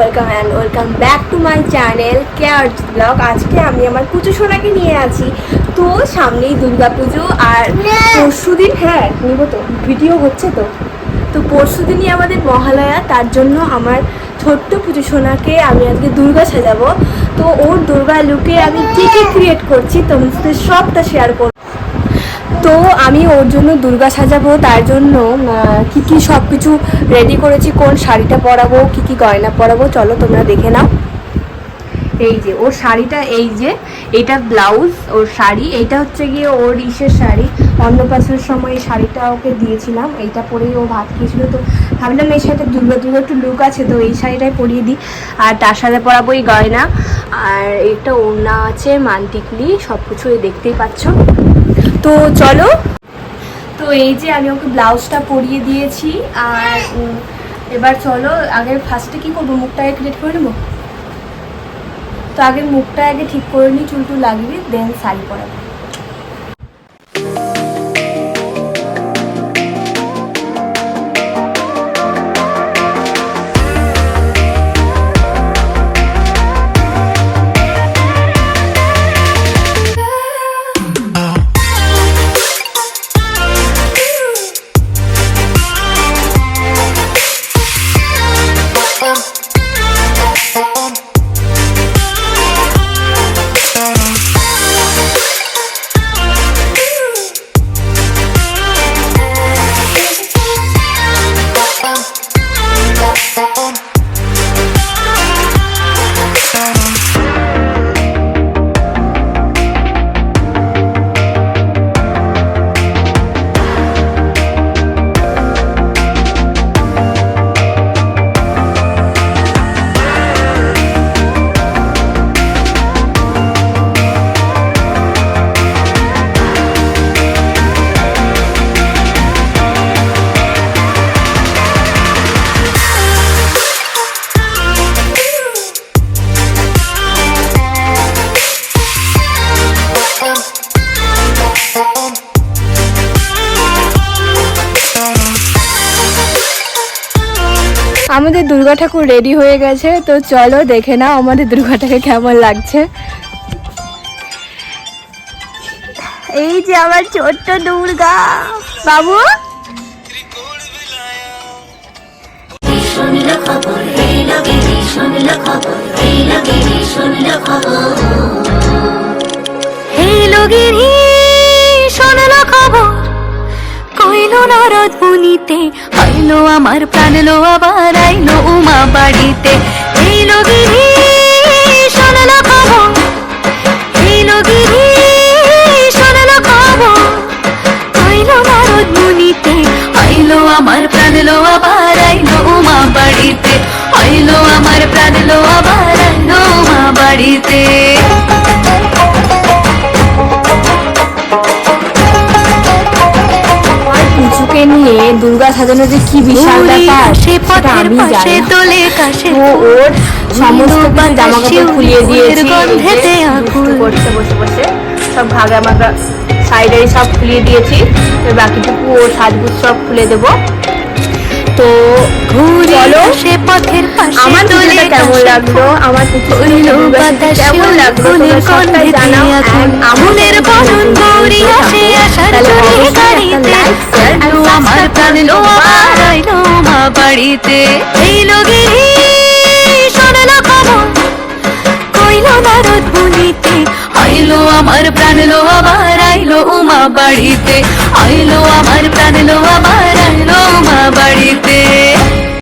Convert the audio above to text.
Welcome and welcome back to my channel care blog আজকে আমি আমার পুজো সোনাকে নিয়ে আছি। তো সামনেই দুর্গা পুজো আর পরশু দিন হ্যাঁ নিব তো ভিডিও হচ্ছে তো। তো পরশু দিনই আমাদের মহালয়া তার জন্য আমার ছোট্ট পুজো সোনাকে আমি আজকে দুর্গা সাজাবো। তো ওর দুর্গা লুকে আমি কী কী ক্রিয়েট করছি তোমাদের সবটা শেয়ার করব। তো আমি ওর জন্য দুর্গা সাজাবো, তার জন্য কি কি সব কিছু রেডি করেছি, কোন শাড়িটা পরাবো, কি কি গয়না পরাবো, চলো তোমরা দেখে নাও। এই যে, ওর শাড়িটা এই যে, এটা ব্লাউজ ওর শাড়ি, এইটা হচ্ছে গিয়ে ওর ইসের শাড়ি। অন্নপ্রাশনের সময় এই শাড়িটা ওকে দিয়েছিলাম, এইটা পরেই ও ভাত খেয়েছিল, তো ভাবলাম এই শাড়িটা দুর্গা দুর্গা একটু লুক আছে, তো এই শাড়িটাই পরিয়ে দিই। আর তার সাথে পরাবো এই গয়না, আর এটা ওড়না আছে, মানটিকলি সব কিছু দেখতেই পাচ্ছ। তো চলো। তো এই যে আমি ওকে ব্লাউজটা পরিয়ে দিয়েছি, আর এবার চলো আগে ফার্স্টে কি করব? মুখটা আগে ক্রিয়েট করে নেব? তো আগে মুখটা আগে ঠিক করে নিই চুল টুল লাগিয়ে দেন শাড়ি পরাবো। আমাদের দুর্গা ঠাকুর রেডি হয়ে গেছে, তো চলো দেখে নাও আমাদের দুর্গাটাকে কেমন লাগছে। এই যে আমার ছোট্ট দুর্গা। বাবু? খবর শুনল খবর। কইল নারদ মুনিতে আইলো আমার প্রাণ, লো আবার আইলো উমা বাড়িতে। এই লগেরই শোনল খবর। এই লগেরই শোনল খবর। কইল নারদ মুনিতে আইলো আমার প্রাণ, লো আবার আইলো উমা বাড়িতে। আইলো আমার প্রাণ আবার আইলো উমা বাড়িতে। পুচুকে নিয়ে দুর্গা সাজানো যে কি বিশাল ব্যাপার সেটা আমি পাশে জানি তো ওর সমস্ত জামা কাপড় খুলিয়ে দিয়েছি বসে বসে সব ভাগা মাগা সাইডে সব খুলিয়ে দিয়েছি। বাকিটুকু ও সাজগুজ সব খুলে দেবো। তো চলো সে পথের পাশে আমার তোলে কেমন লাগল? আমার কেমন লাগল? জানাও And বরণ গৌরী আসে আসার আর টানলো আর আইলো মা বাড়িতে এইলো গিরি শোনালো খবর কইলো নারদ বলিতে আইলো আমার প্রাণলো আবার আইলো মা বাড়িতে, আইলো আমার প্রাণলো আবার আইলো মা বাড়িতে।